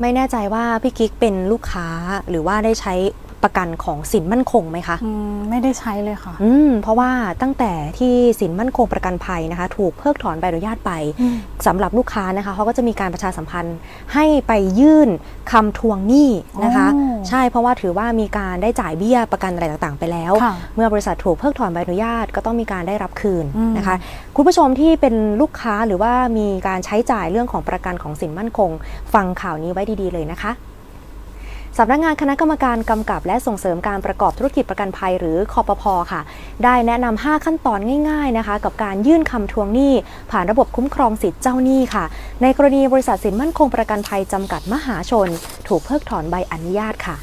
ไม่แน่ใจว่าพี่กิ๊กเป็นลูกค้าหรือว่าได้ใช้ ประกันของสินมั่นคงไหมคะอืมไม่ได้ใช้เลยค่ะ อืมเพราะว่าตั้งแต่ที่สินมั่นคงประกันภัยนะคะ ถูกเพิกถอนใบอนุญาตไปอืมสำหรับลูกค้านะคะเขาก็จะมีการประชาสัมพันธ์ให้ไปยื่นคำทวงหนี้นะคะอ๋อใช่เพราะว่าถือว่ามีการได้จ่ายเบี้ยประกันอะไรต่างๆ ไปแล้วค่ะเมื่อบริษัทถูกเพิกถอนใบอนุญาตก็ต้องมีการได้รับคืนอืมนะคะ คุณผู้ชมที่เป็นลูกค้าหรือว่ามีการใช้จ่ายเรื่องของประกันของสินมั่นคง ฟังข่าวนี้ไว้ดีๆเลยนะคะ สำนักงานคณะกรรมการกำกับและส่งเสริมการประกอบธุรกิจประกันภัยหรือคอปพค่ะ ได้แนะนำ 5 ขั้นตอนง่ายๆนะคะ กับการยื่นคำทวงหนี้ ผ่านระบบคุ้มครองสิทธิ์เจ้าหนี้ค่ะ ในกรณีบริษัทสินมั่นคงประกันภัยจำกัดมหาชน ถูกเพิกถอนใบอนุญาตค่ะ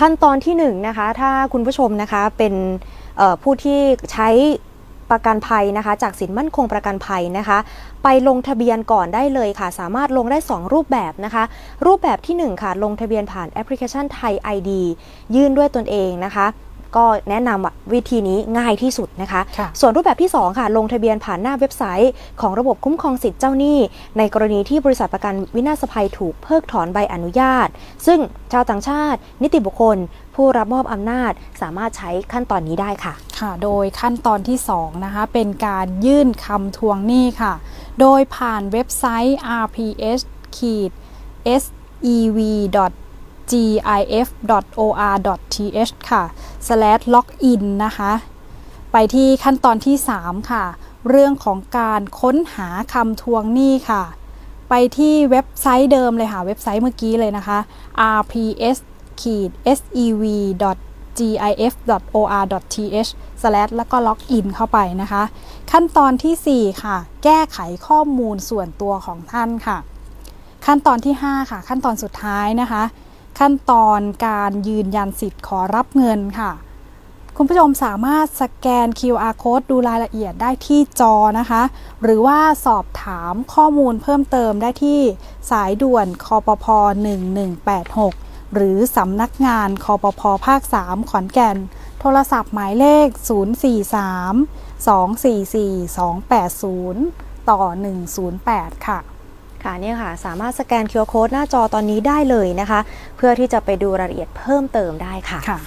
ขั้นตอนที่1นงนะคะถ้าคุณผู้ชมนะคะเป็นผู้ที่ใช้ ประกันภัยนะคะ จากสินมั่นคงประกันภัยนะคะ ไปลงทะเบียนก่อนได้เลยค่ะ สามารถลงได้ 2 รูปแบบนะคะ รูปแบบที่ 1 ค่ะ ลงทะเบียนผ่านแอปพลิเคชันไทย ID ยื่นด้วยตนเองนะคะ ก็แนะนำว่าวิธีนี้ง่ายที่สุดนะคะค่ะส่วนรูปแบบที่ 2 ค่ะ ลงทะเบียนผ่านหน้าเว็บไซต์ ของระบบคุ้มครองสิทธิ์เจ้าหนี้ ในกรณีที่บริษัทประกันวินาศภัยถูกเพิกถอนใบอนุญาต ซึ่งชาวต่างชาติ นิติบุคคล ผู้รับมอบอำนาจสามารถใช้ขั้นตอนนี้ได้ค่ะค่ะ โดยขั้นตอนที่2นะคะเป็นการยื่นคำทวงหนี้ค่ะ โดยผ่านเว็บไซต์ rps sev gif.or.th ค่ะ slash login นะคะ ไปที่ขั้นตอนที่ 3 ค่ะ เรื่องของการค้นหาคำทวงหนี้ค่ะ ไปที่เว็บไซต์เดิมเลยค่ะ เว็บไซต์เมื่อกี้เลยนะคะ rps sev gif.or.th แล้วก็ล็อกอินเข้าไปนะคะ ขั้นตอนทีสี่4 ค่ะ แก้ไขข้อมูลส่วนตัวของท่านค่ะ ขั้นตอนที่ 5 ค่ะ ขั้นตอนสุดท้ายนะคะ ขั้นตอนการยืนยันสิทธิ์ขอรับเงินค่ะ คุณผู้ชมสามารถสแกน QR code ดูรายละเอียดได้ที่จอนะคะ หรือว่าสอบถามข้อมูลเพิ่มเติมได้ที่สายด่วนคอปพ1186 หรือสำนักงานคอปพภาค 3 ขอนแก่น โทรศัพท์หมายเลข 043 244 280 ต่อ 108 ค่ะ ค่ะเนี่ยค่ะสามารถสแกน QR Code หน้าจอตอนนี้ได้เลยนะคะ เพื่อที่จะไปดูรายละเอียดเพิ่มเติมได้ค่ะค่ะ